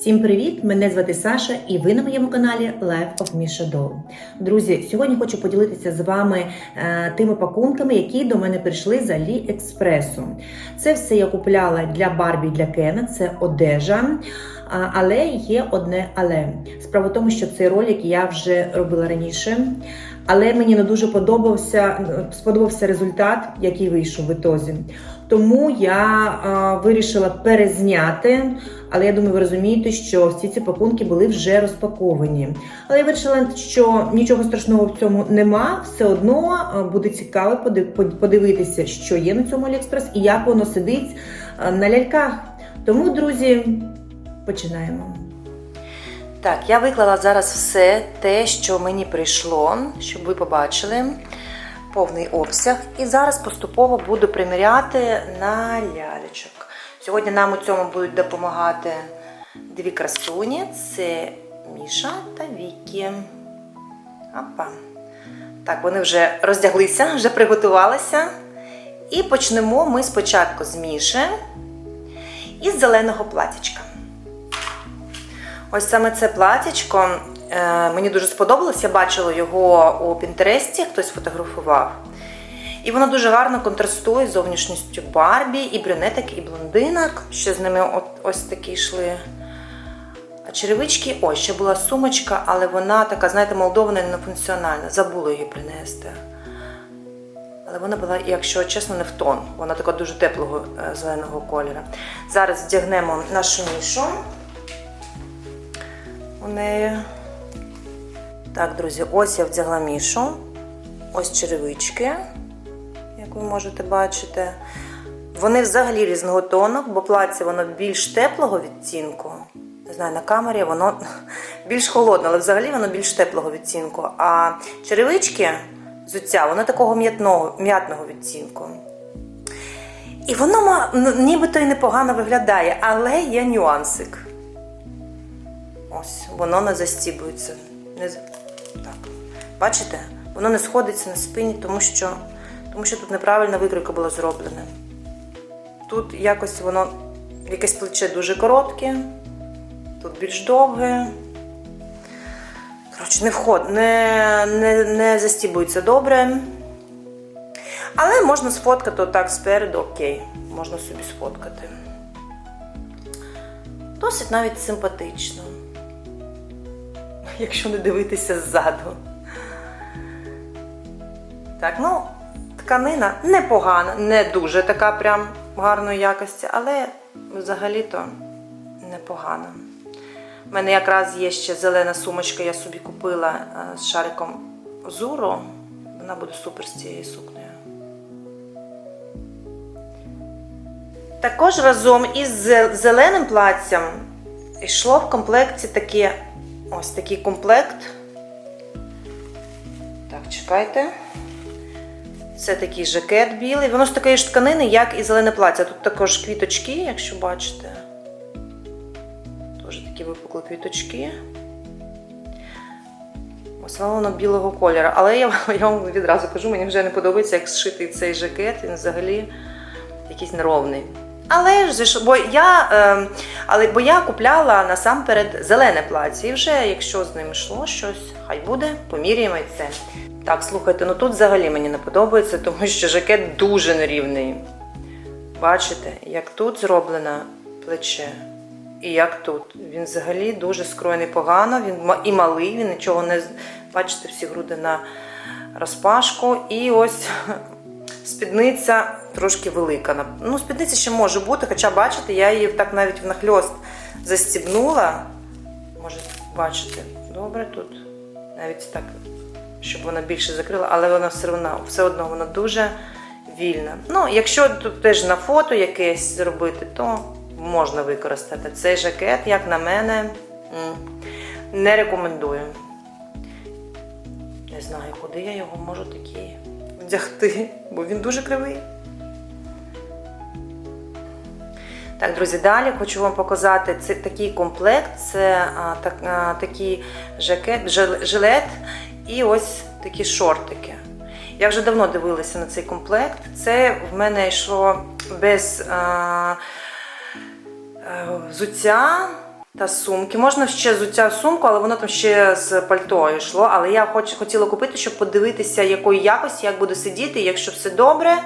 Всім привіт! Мене звати Саша, і ви на моєму каналі Life of Misha Doll. Друзі, сьогодні хочу поділитися з вами е, тими пакунками, які до мене прийшли з Аліекспресу. Це все я купляла для Барбі для Кена, це одежа. А, Але є одне але. Справа в тому, що цей ролик я вже робила раніше. Але мені не дуже подобався, сподобався результат, який вийшов в ітозі. Тому я а, вирішила перезняти. Але я думаю, ви розумієте, що всі ці пакунки були вже розпаковані. Але я вирішила, що нічого страшного в цьому нема. Все одно буде цікаво подивитися, що є на цьому Аліекспрес і як воно сидить на ляльках. Тому, друзі, починаємо. Так, я виклала зараз все те, що мені прийшло, щоб ви побачили повний обсяг. І зараз поступово буду приміряти на лялечок. Сьогодні нам у цьому будуть допомагати дві красуні: це Міша та Вікі. Опа. Так, вони вже роздяглися, вже приготувалися. І почнемо ми спочатку з Міші із зеленого платічка. Ось саме це платічко мені дуже сподобалось. Я бачила його у Пінтересті, хтось фотографував. І воно дуже гарно контрастує з зовнішністю Барбі, і брюнеток, і блондинок. Ще з ними от, ось такі йшли черевички. Ой, ще була сумочка, але вона така, знаєте, молдована і нефункціональна. Забула її принести. Але вона була, якщо чесно, не в тон. Вона така дуже теплого е, зеленого кольору. Зараз вдягнемо нашу нішу у неї. Так, друзі, ось я вдягла мішу. Ось черевички, як ви можете бачити. Вони взагалі різного тону, бо плаття воно більш теплого відтінку. Не знаю, на камері воно більш холодне, але взагалі воно більш теплого відтінку. А черевички зуття, воно такого м'ятного, м'ятного відтінку. І воно нібито і непогано виглядає, але є нюансик. Ось, воно не застібується. Так. Бачите? Воно не сходиться на спині, тому що, тому що тут неправильна викройка була зроблена. Тут якось воно якесь плече дуже коротке, тут більш довге. Коротше, не вход, не, не, не застібується добре. Але можна сфоткати отак спереду, окей, можна собі сфоткати. Досить навіть симпатично якщо не дивитися ззаду. Так, ну, тканина непогана, не дуже така прям гарної якості, але взагалі-то непогана. У мене якраз є ще зелена сумочка, я собі купила е, з шариком Зуру. Вона буде супер з цією сукнею. Також разом із зеленим платтям йшло в комплекті таке Ось такий комплект. Так, чекайте. Це такий жакет білий. Воно з такої ж тканини, як і зелене плаття. Тут також квіточки, якщо бачите. Теж такі випукли квіточки. Ось воно білого кольору. Але я, я вам відразу кажу, мені вже не подобається, як зшитий цей жакет. Він взагалі якийсь неровний. Але ж бо я, е, але бо я купляла насамперед зелене плаття. І вже якщо з ним йшло щось, хай буде, поміряємо і це. Так, слухайте, ну тут взагалі мені не подобається, тому що жакет дуже нерівний. Бачите, як тут зроблено плече, і як тут. Він взагалі дуже скроєний погано, він і малий, він нічого не. Бачите, всі груди на розпашку. І ось спідниця трошки велика. Ну, спідниця ще може бути, хоча, бачите, я її так навіть внахльост застібнула. Може, бачите, добре тут. Навіть так, щоб вона більше закрила, але вона все одно, все одно вона дуже вільна. Ну, якщо тут теж на фото якесь зробити, то можна використати. Цей жакет, як на мене, не рекомендую. Не знаю, куди я його можу такий вдягти, бо він дуже кривий. Так, друзі, далі хочу вам показати це такий комплект. Це а, так, а, такий жакет, жилет і ось такі шортики. Я вже давно дивилася на цей комплект. Це в мене йшло без а, е, взуття, та сумки. Можна ще взуття сумку, але воно там ще з пальто йшло. Але я хоч, хотіла купити, щоб подивитися, якої якості, як буде сидіти. Якщо все добре,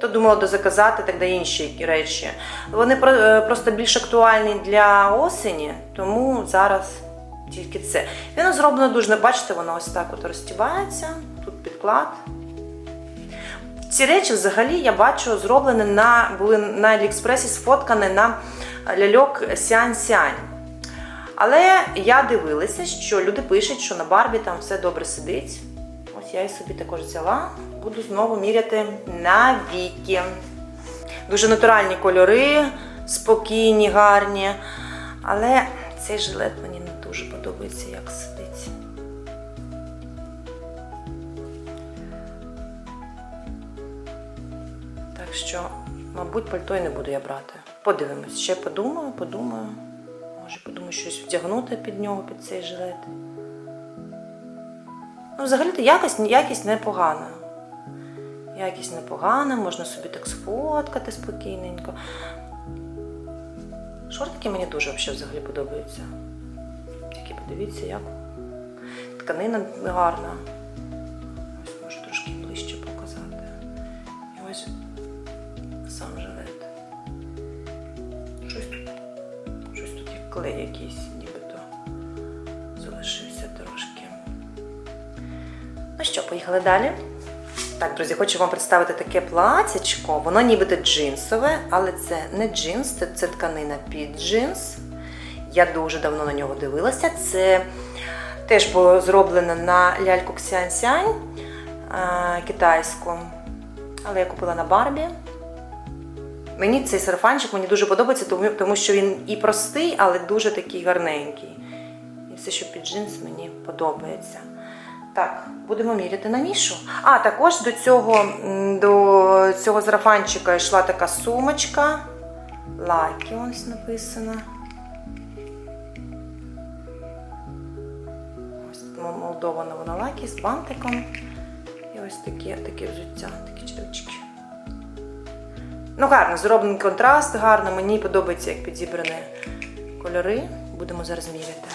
то думала дозаказати тоді інші речі. Вони е, просто більш актуальні для осені, тому зараз тільки це. Воно зроблено дуже, бачите, воно ось так от розтібається, тут підклад. Ці речі взагалі я бачу зроблені на були на Аліекспресі сфоткані на ляльок Сян-Сянь. Але я дивилася, що люди пишуть, що на Барбі там все добре сидить. Ось я і собі також взяла. Буду знову міряти на віки. Дуже натуральні кольори, спокійні, гарні. Але цей жилет мені не дуже подобається, як сидить. Так що, мабуть, пальто і не буду я брати. Подивимось. Ще подумаю, подумаю. Може, подумаю, щось вдягнути під нього, під цей жилет. Ну, взагалі-то якість, якість непогана. Якість непогана, можна собі так сфоткати спокійненько. Шортики мені дуже взагалі, подобаються. Тільки подивіться, як. Тканина гарна. Клей якийсь, нібито залишився трошки. Ну що, поїхали далі. Так, друзі, хочу вам представити таке платячко. Воно нібито джинсове, але це не джинс, це, тканина під джинс. Я дуже давно на нього дивилася. Це теж було зроблено на ляльку Ксянь-Сянь китайську. Але я купила на Барбі. Мені цей сарафанчик мені дуже подобається, тому, тому що він і простий, але дуже такий гарненький. І все, що під джинс, мені подобається. Так, будемо міряти на мішу. А, також до цього, до цього сарафанчика йшла така сумочка. Лакі ось написано. Ось тут молдована вона лакі з бантиком. І ось такі, такі взуття, такі черевички. Ну, гарно, зроблений контраст, гарно. Мені подобається, як підібрані кольори. Будемо зараз міряти.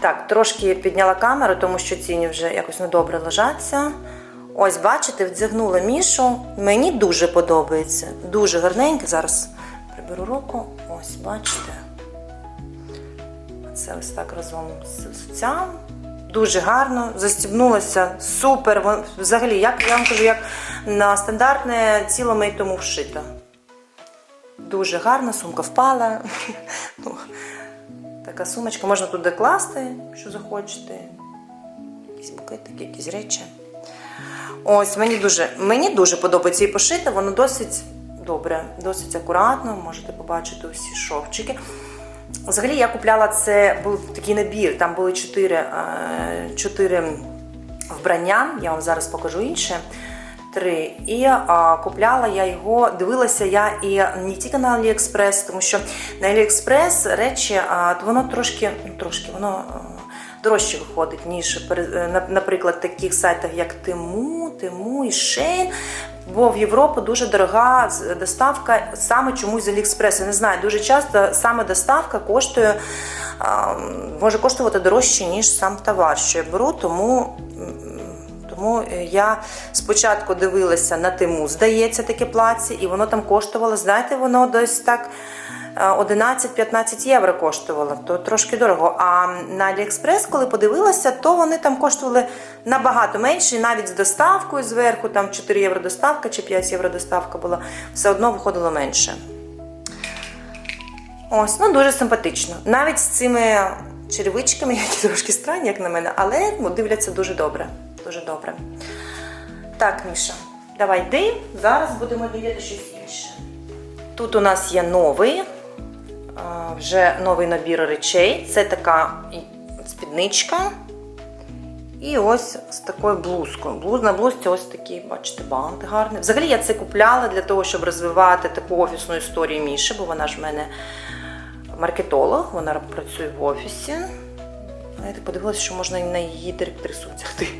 Так, трошки підняла камеру, тому що ціні вже якось недобре лежаться. Ось, бачите, вдягнула мішу. Мені дуже подобається. Дуже гарненько. Зараз приберу руку. Ось, бачите. Це ось так разом з взуттям. Дуже гарно, застібнулася, супер. Взагалі, як я вам кажу, як на стандартне ціло тому вшита. Дуже гарна, сумка впала. Ну, Така сумочка, можна туди класти, що захочете. Якісь букетики, якісь речі. Ось, мені дуже, мені дуже подобається і пошите, воно досить добре, досить акуратно, можете побачити усі шовчики. Взагалі я купляла це, був такий набір, там були чотири, е, чотири вбрання, я вам зараз покажу інше. Три. І а, купляла я його, дивилася я і не тільки на Аліекспрес, тому що на Аліекспрес речі, а, то воно трошки, ну трошки, воно а, дорожче виходить, ніж, е, наприклад, таких сайтах, як Тиму, Тиму і Шейн. Бо в Європу дуже дорога доставка саме чомусь з Аліекспрес. Я не знаю, дуже часто саме доставка коштує, може коштувати дорожче, ніж сам товар, що я беру, тому. тому я спочатку дивилася на тиму, здається, таке плаці, і воно там коштувало, знаєте, воно десь так 11-15 євро коштувало, то трошки дорого. А на Аліекспрес, коли подивилася, то вони там коштували набагато менше, навіть з доставкою зверху, там 4 євро доставка чи 5 євро доставка була, все одно виходило менше. Ось, ну дуже симпатично. Навіть з цими черевичками, які трошки странні, як на мене, але ну, дивляться дуже добре. Дуже добре. Так, Міша, давай йди. Зараз будемо дивити щось інше. Тут у нас є новий, вже новий набір речей. Це така спідничка. І ось з такою блузкою. Блуз, на блузці ось такі, бачите, бант гарний. Взагалі я це купляла для того, щоб розвивати таку офісну історію Міші, бо вона ж в мене маркетолог, вона працює в офісі. А Я так подивилася, що можна і на її директрису взяти.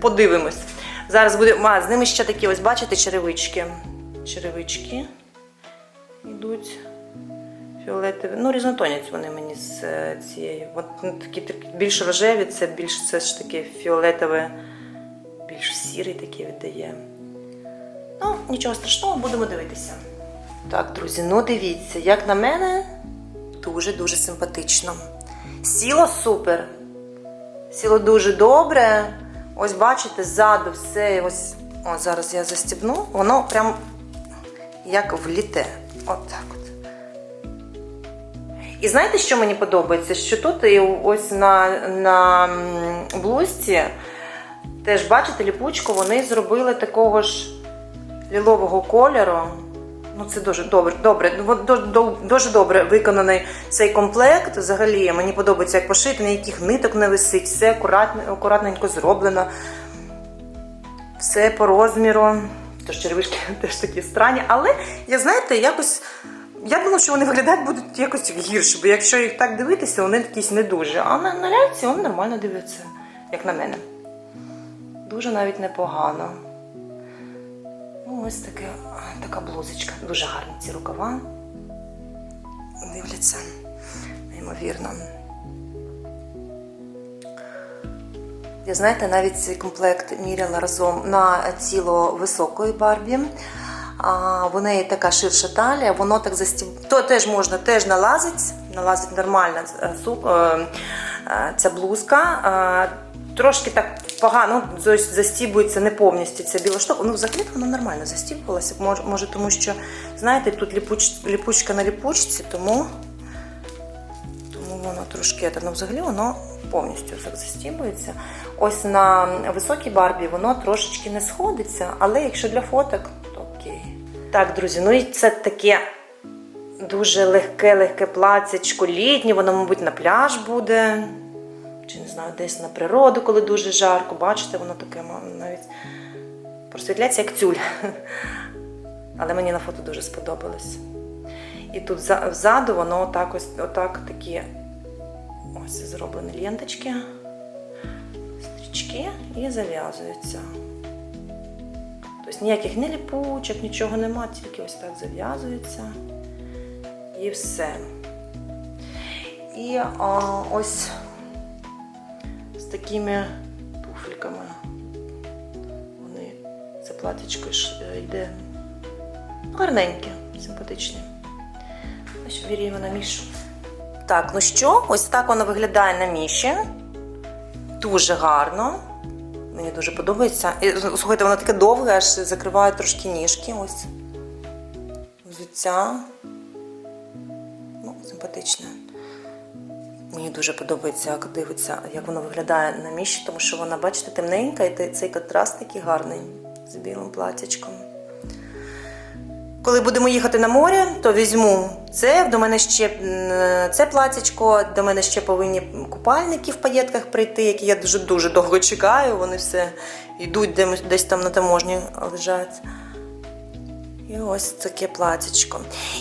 Подивимось. Зараз буде. А, з ними ще такі, ось, бачите, черевички. Черевички йдуть. Фіолетові. Ну, різнотоняться вони мені з е, цією. От ну, такі, більш рожеві, це більш все ж таки фіолетове, більш сірий такий віддає. Ну, нічого страшного, будемо дивитися. Так, друзі, ну дивіться, як на мене, дуже-дуже симпатично. Сіло супер. Сіло дуже добре. Ось бачите, ззаду все. Ось, о, зараз я застібну, воно прям як вліте. От. І знаєте, що мені подобається? Що тут ось на, на блузці, теж бачите, ліпучку вони зробили такого ж лілового кольору. Ну, це дуже добре. добре. Ну, Дуже добре виконаний цей комплект. Взагалі мені подобається, як пошити, ніяких ниток не висить, все акуратненько зроблено. Все по розміру. Тож черевички теж такі странні. Але я знаєте, якось. Я думала, що вони виглядають будуть якось гірше, бо якщо їх так дивитися, вони якісь не дуже. А на, на ляльці вони нормально дивляться, як на мене. Дуже навіть непогано. Ну, ось таке, така блузочка. Дуже гарні ці рукава. Дивляться, неймовірно. Я знаєте, навіть цей комплект міряла разом на тіло високої Барбі. А, в неї така ширша талія, воно так застіб... То теж можна теж налазить, налазить нормально е, е, е, ця блузка. Трошки так погано застібується не повністю ця біла штука. Ну, взагалі воно нормально застібувалося. Може, тому що, знаєте, тут ліпуч... ліпучка на ліпучці, тому, тому воно трошки. Ну, взагалі воно повністю застібується. Ось на високій барбі воно трошечки не сходиться, але якщо для фоток. Так, друзі, ну і це таке дуже легке, легке плацячко літнє, воно, мабуть, на пляж буде. Чи не знаю, десь на природу, коли дуже жарко. Бачите, воно таке навіть просвітляється як тюль. Але мені на фото дуже сподобалось. І тут ззаду воно отак ось отак такі ось зроблені ленточки, стрічки і зав'язуються. Тобто ніяких не ліпучок, нічого нема, тільки ось так зав'язується. І все. І а, ось з такими туфельками. Вони, це платічко е, йде гарненьке, симпатичне. Вірюємо на мішу. Так, ну що, ось так воно виглядає на міші. Дуже гарно. Мені дуже подобається. І, слухайте, воно таке довге, аж закриває трошки ніжки. Ось. Взуття. Ну, симпатичне. Мені дуже подобається, як дивиться, як воно виглядає на міші, тому що вона, бачите, темненька, і цей контраст такий гарний з білим платячком. Коли будемо їхати на море, то візьму це. До мене ще це платячко, до мене ще повинні купальники в паєтках прийти, які я дуже дуже довго чекаю. Вони все йдуть де- десь там на таможні лежать. І ось таке платячко.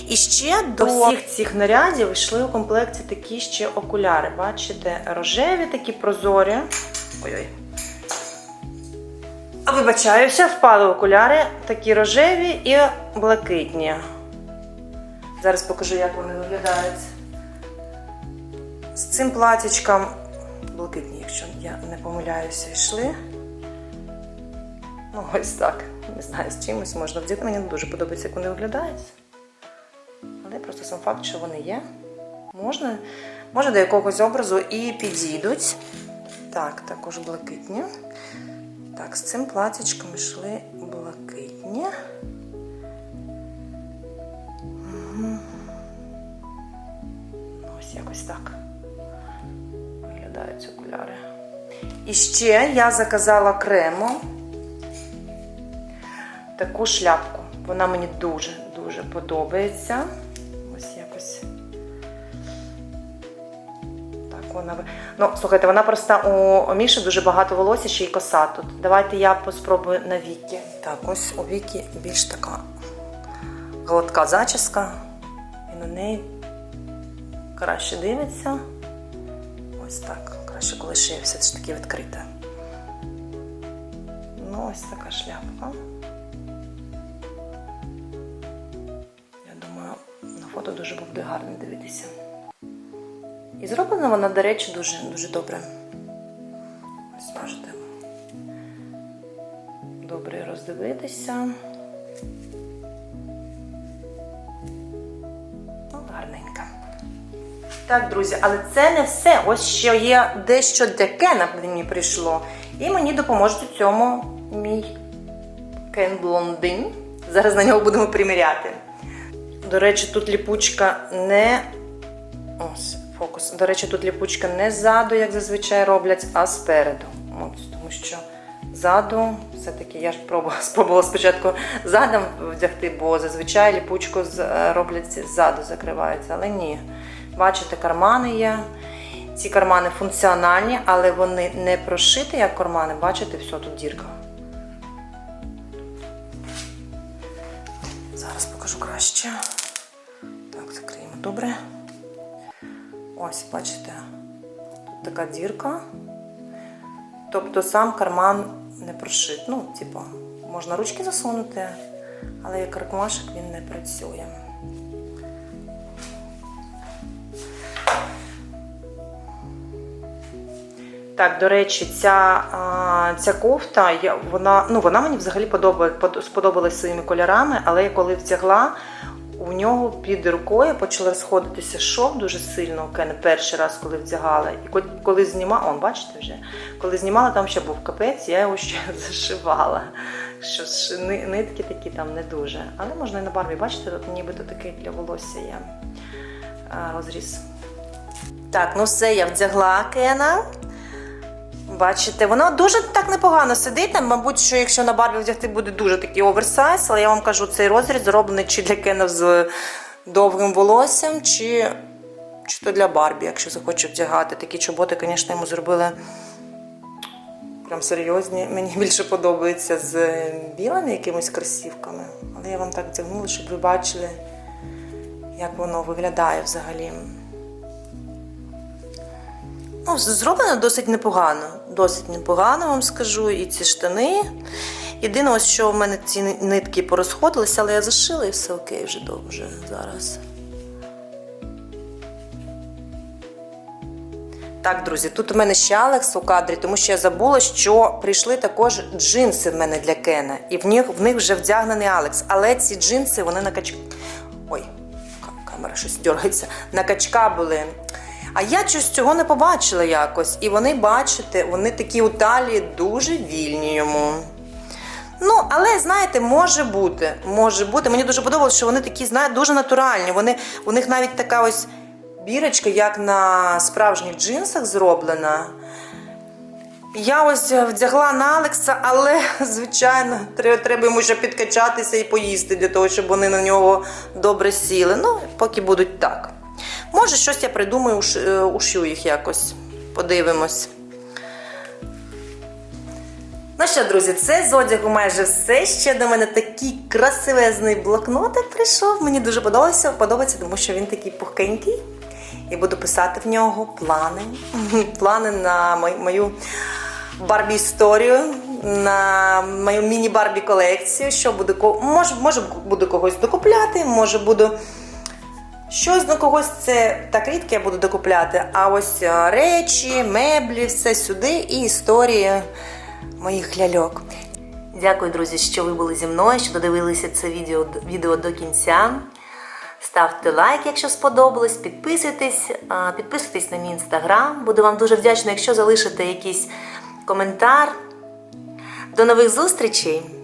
І ще до всіх цих нарядів йшли у комплекті такі ще окуляри. Бачите, рожеві такі прозорі. Ой-ой. Вибачаюся, впали окуляри, такі рожеві і блакитні. Зараз покажу, як вони виглядають. З цим платячком блакитні, якщо я не помиляюся, йшли. Ну, ось так. Не знаю, з чимось можна вдіти. Мені не дуже подобається, як вони виглядають. Але просто сам факт, що вони є. Можна, може до якогось образу і підійдуть. Так, також блакитні. Так, з цим платячком йшли блакитні. Ну, Ось якось так виглядають окуляри. І ще я заказала кремо таку шляпку. Вона мені дуже-дуже подобається. Ну, слухайте, вона просто у, Міші дуже багато волосся, ще й коса тут. Давайте я поспробую на Вікі. Так, ось у Вікі більш така гладка зачіска. І на неї краще дивиться. Ось так. Краще, коли шия все ж таки відкрита. Ну, ось така шляпка. Я думаю, на фото дуже буде гарно дивитися. І зроблена вона, до речі, дуже, дуже добре. Ось можете добре роздивитися. Ну, гарненька. Так, друзі, але це не все. Ось ще є дещо для Кена мені прийшло. І мені допоможуть у цьому мій Кен Блондин. Зараз на нього будемо приміряти. До речі, тут ліпучка не. Ось, фокус. До речі, тут ліпучка не ззаду, як зазвичай роблять, а спереду. От, тому що ззаду, все-таки я ж пробувала, спробувала спочатку задом вдягти, бо зазвичай ліпучку з- роблять ззаду, закриваються. Але ні. Бачите, кармани є. Ці кармани функціональні, але вони не прошиті, як кармани. Бачите, все, тут дірка. Зараз покажу краще. Так, закриємо добре. Ось, бачите, тут така дірка. Тобто сам карман не прошит. Ну, типу, можна ручки засунути, але як кармашик він не працює. Так, до речі, ця, ця кофта, вона, ну, вона мені взагалі подоба, под- сподобалась своїми кольорами, але я коли втягла, нього під рукою почали розходитися шов дуже сильно Кен перший раз, коли вдягала. І ко- коли знімала, он, бачите вже, коли знімала, там ще був капець, я його ще зашивала. Що ж, нитки такі там не дуже. Але можна і на барві, бачите, тут нібито такий для волосся є розріз. Так, ну все, я вдягла Кена. Бачите, воно дуже так непогано сидить. Там, мабуть, що якщо на барбі вдягти буде дуже такий оверсайз, але я вам кажу, цей розріз зроблений чи для Кена з довгим волоссям, чи, чи то для Барбі, якщо захоче вдягати. Такі чоботи, звісно, йому зробили прям серйозні. Мені більше подобається з білими якимись кросівками. Але я вам так вдягнула, щоб ви бачили, як воно виглядає взагалі. Ну, зроблено досить непогано. Досить непогано вам скажу. І ці штани. Єдине, ось що в мене ці нитки порозходилися, але я зашила і все окей вже добре зараз. Так, друзі, тут у мене ще Алекс у кадрі, тому що я забула, що прийшли також джинси в мене для Кена. І в них, в них вже вдягнений Алекс. Але ці джинси, вони на кач... Ой, камера щось дергається. На качка були. А я щось цього не побачила якось. І вони, бачите, вони такі у талії дуже вільні йому. Ну, але знаєте, може бути. Може бути. Мені дуже подобалось, що вони такі, знаєте, дуже натуральні. Вони, у них навіть така ось бірочка, як на справжніх джинсах зроблена. Я ось вдягла на Алекса, але, звичайно, треба йому ще підкачатися і поїсти для того, щоб вони на нього добре сіли. Ну, поки будуть так. Може, щось я придумаю, уш- е, їх якось. Подивимось. Ну що, друзі, це з одягу майже все. Ще до мене такий красивезний блокнотик прийшов. Мені дуже подобається, подобається, тому що він такий пухкенький. І буду писати в нього плани. Плани на мою- мою Барбі історію, на мою міні-барбі колекцію. Що буду може, може буду когось докупляти, може буду. Щось на когось це так рідко я буду докупляти, а ось е, речі, меблі, все сюди і історії моїх ляльок. Дякую, друзі, що ви були зі мною, що додивилися це відео, відео до кінця. Ставте лайк, якщо сподобалось, підписуйтесь, підписуйтесь на мій інстаграм. Буду вам дуже вдячна, якщо залишите якийсь коментар. До нових зустрічей!